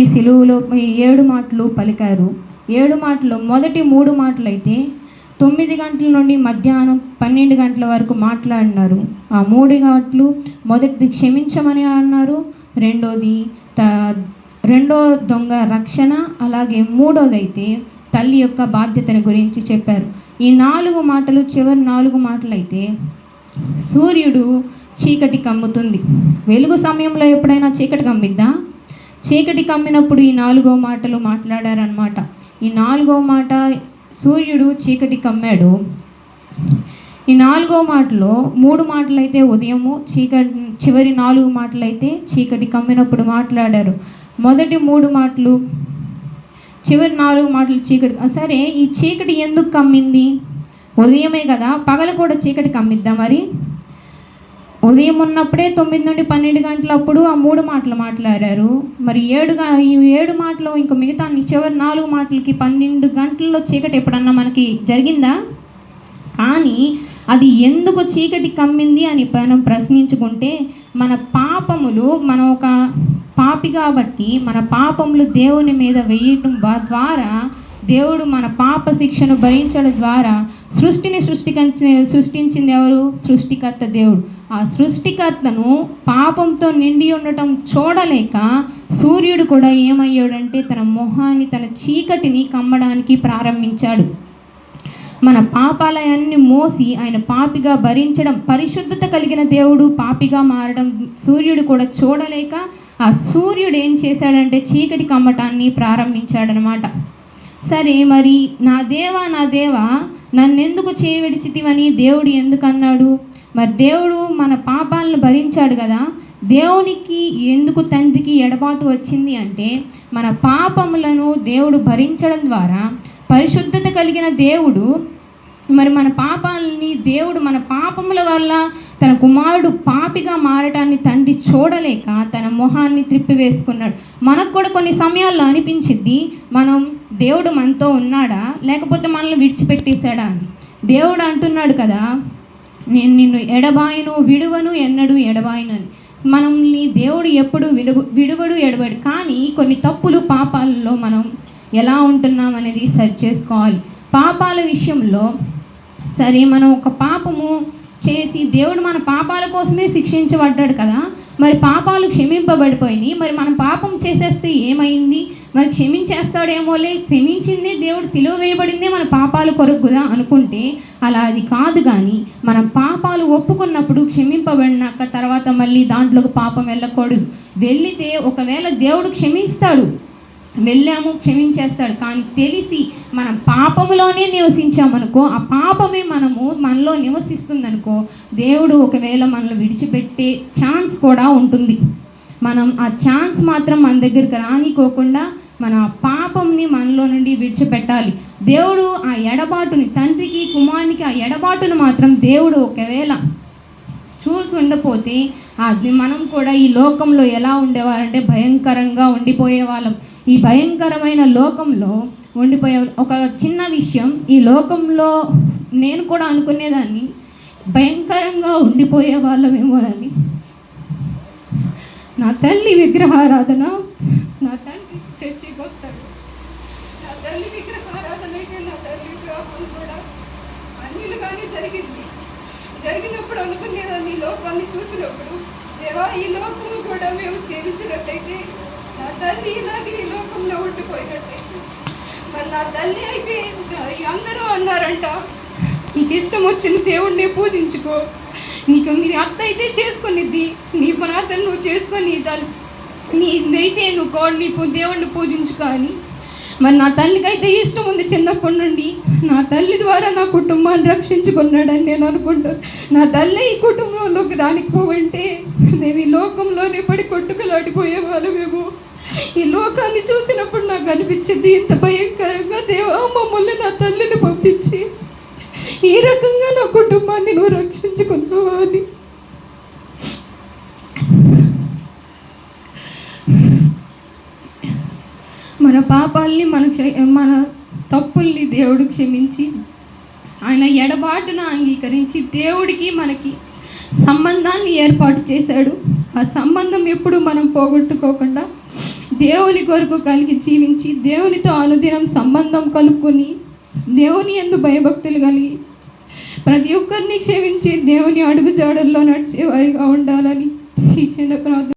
ఈ సిలువులో ఈ ఏడు మాటలు పలికారు. ఏడు మాటలు మొదటి మూడు మాటలు అయితే తొమ్మిది గంటల నుండి మధ్యాహ్నం పన్నెండు గంటల వరకు మాట్లాడినారు. ఆ మూడు గంటలు మొదటిది క్షమించమని అన్నారు రెండోది త రెండో దొంగ రక్షణ అలాగే మూడోది అయితే తల్లి యొక్క బాధ్యతను గురించి చెప్పారు. ఈ నాలుగు మాటలు చివరి నాలుగు మాటలు అయితే సూర్యుడు చీకటి కమ్ముతుంది. వెలుగు సమయంలో ఎప్పుడైనా చీకటి కమ్మిద్దా? చీకటి కమ్మినప్పుడు ఈ నాలుగో మాటలు మాట్లాడారనమాట ఈ నాలుగో మాట సూర్యుడు చీకటి కమ్మాడు. ఈ నాలుగో మాటలో మూడు మాటలు అయితే ఉదయము చీకటి చివరి నాలుగు మాటలు అయితే చీకటి కమ్మినప్పుడు మాట్లాడారు. మొదటి మూడు మాటలు చివరి నాలుగు మాటలు చీకటి సరే ఈ చీకటి ఎందుకు కమ్మింది? ఉదయమే కదా పగల కూడా చీకటి కమ్మిద్దా మరి? ఉదయం ఉన్నప్పుడే తొమ్మిది నుండి పన్నెండు గంటలప్పుడు ఆ మూడు మాటలు మాట్లాడారు. మరి ఏడుగా ఈ ఏడు మాటలు ఇంకా మిగతా చివరి నాలుగు మాటలకి పన్నెండు గంటల్లో చీకటి ఎప్పుడన్నా మనకి జరిగిందా? కానీ అది ఎందుకు చీకటి కమ్మింది అని మనం ప్రశ్నించుకుంటే మన పాపములు మనం ఒక పాపి కాబట్టి మన పాపములు దేవుని మీద వేయటం ద్వారా దేవుడు మన పాప శిక్షను భరించడం ద్వారా సృష్టిని సృష్టికరించ సృష్టించింది ఎవరు? సృష్టికర్త దేవుడు. ఆ సృష్టికర్తను పాపంతో నిండి ఉండటం చూడలేక సూర్యుడు కూడా ఏమయ్యాడంటే తన మొహాన్ని తన చీకటిని కమ్మడానికి ప్రారంభించాడు. మన పాపాలయాన్ని మోసి ఆయన పాపిగా భరించడం పరిశుద్ధత కలిగిన దేవుడు పాపిగా మారడం సూర్యుడు కూడా చూడలేక ఆ సూర్యుడు ఏం చేశాడంటే చీకటి కమ్మటాన్ని ప్రారంభించాడనమాట. సరే మరి నా దేవా నా దేవా నన్నెందుకు చేయవిడిచితివని దేవుడు ఎందుకు అన్నాడు మరి దేవుడు మన పాపాలను భరించాడు కదా దేవునికి ఎందుకు తండ్రికి ఎడబాటు వచ్చింది అంటే మన పాపములను దేవుడు భరించడం ద్వారా పరిశుద్ధత కలిగిన దేవుడు మరి మన పాపాలని దేవుడు మన తన కుమారుడు పాపిగా మారటాన్ని తండ్రి చూడలేక తన మొహాన్ని త్రిప్పివేసుకున్నాడు. మనకు కూడా కొన్ని సమయాల్లో అనిపించిద్ది మనం దేవుడు మనతో ఉన్నాడా లేకపోతే మనల్ని విడిచిపెట్టేశాడా అని. దేవుడు అంటున్నాడు కదా నేను నిన్ను ఎడబాయిను విడువను ఎన్నడు ఎడబాయను అని. మనల్ని దేవుడు ఎప్పుడు విడువ విడువడు ఎడబడు. కానీ కొన్ని తప్పులు పాపాలలో మనం ఎలా ఉంటున్నాం అనేది సరి చేసుకోవాలి. పాపాల విషయంలో సరే మనం ఒక పాపం చేసి దేవుడు మన పాపాల కోసమే శిక్షించబడ్డాడు కదా. మరి పాపాలు క్షమింపబడిపోయినాయి. మరి మనం పాపం చేసేస్తే ఏమైంది? మరి క్షమించేస్తాడేమోలే. క్షమించిందే దేవుడు సిలువ వేయబడిందే మన పాపాలు కొరకుదా అనుకుంటే అలా అది కాదు కానీ మనం పాపాలు ఒప్పుకున్నప్పుడు క్షమింపబడినాక తర్వాత మళ్ళీ దాంట్లోకి పాపం వెళ్ళకూడదు. వెళ్ళితే ఒకవేళ దేవుడు క్షమిస్తాడు వెళ్ళాము క్షమించేస్తాడు. కానీ తెలిసి మనం పాపంలోనే నివసించామనుకో ఆ పాపమే మనము మనలో నివసిస్తుందనుకో దేవుడు ఒకవేళ మనల్ని విడిచిపెట్టే ఛాన్స్ కూడా ఉంటుంది. మనం ఆ ఛాన్స్ మాత్రం మన దగ్గరికి రానికోకుండా మన పాపంని మనలో నుండి విడిచిపెట్టాలి. దేవుడు ఆ ఎడబాటుని తండ్రికి కుమారునికి ఆ ఎడబాటును మాత్రం దేవుడు ఒకవేళ చూసి ఉండపోతే అది మనం కూడా ఈ లోకంలో ఎలా ఉండేవారంటే భయంకరంగా ఉండిపోయే వాళ్ళం ఈ భయంకరమైన లోకంలో ఉండిపోయే ఒక చిన్న విషయం ఈ లోకంలో నేను కూడా అనుకునేదాన్ని భయంకరంగా ఉండిపోయే వాళ్ళమేమోనని నా తల్లి విగ్రహారాధన నా తల్లి చర్చికి వస్తాడు నా తల్లి విగ్రహారాధన అయితే నా తల్లి వివాహం కూడా అన్నిలుగానే జరిగింది. జరిగినప్పుడు అనుకునేదాన్ని ఈ లోకాన్ని చూసినప్పుడు. దేవా ఈ లోకము కూడా మేము చేయించినట్టయితే నా తల్లి ఇలాగే ఈ లోకంలో ఉండిపోయినట్టయితే. మరి నా తల్లి అయితే అందరూ అన్నారంట నీకు ఇష్టం వచ్చిన దేవుణ్ణి పూజించుకో. నీకు నీ అత్త అయితే చేసుకునిద్ది. నీ ప్రార్థన నువ్వు చేసుకొని నీ తల్లి నీదైతే నువ్వు కో నీ దేవుణ్ణి పూజించుకో అని మరి నా తల్లికి అయితే ఇష్టం ఉంది చిన్నప్పటి నుండి. నా తల్లి ద్వారా నా కుటుంబాన్ని రక్షించుకున్నాడని నేను అనుకుంటాను నా తల్లి ఈ కుటుంబంలోకి రానిపోవంటే మేము ఈ లోకంలోనే పడి కొట్టుకులాడిపోయే వాళ్ళమేమో. ఈ లోకాన్ని చూసినప్పుడు నాకు అనిపించింది ఇంత భయంకరంగా దేవా మమ్మల్ని నా తల్లిని పంపించి ఈ రకంగా నా కుటుంబాన్ని నువ్వు రక్షించుకున్నావా అని. మన పాపాల్ని మన క్ష- మన తప్పుల్ని దేవుడు క్షమించి ఆయన ఎడబాటును అంగీకరించి దేవుడికి మనకి సంబంధాన్ని ఏర్పాటు చేశాడు. ఆ సంబంధం ఎప్పుడు మనం పోగొట్టుకోకుండా దేవుని కొరకు కలిగి జీవించి దేవునితో అనుదినం సంబంధం కలుపుకొని దేవుని ఎందు భయభక్తులు కలిగి ప్రతి ఒక్కరిని క్షమించి దేవుని అడుగుజాడల్లో నడిచేవారిగా ఉండాలని ఈ చిన్న ప్రార్థన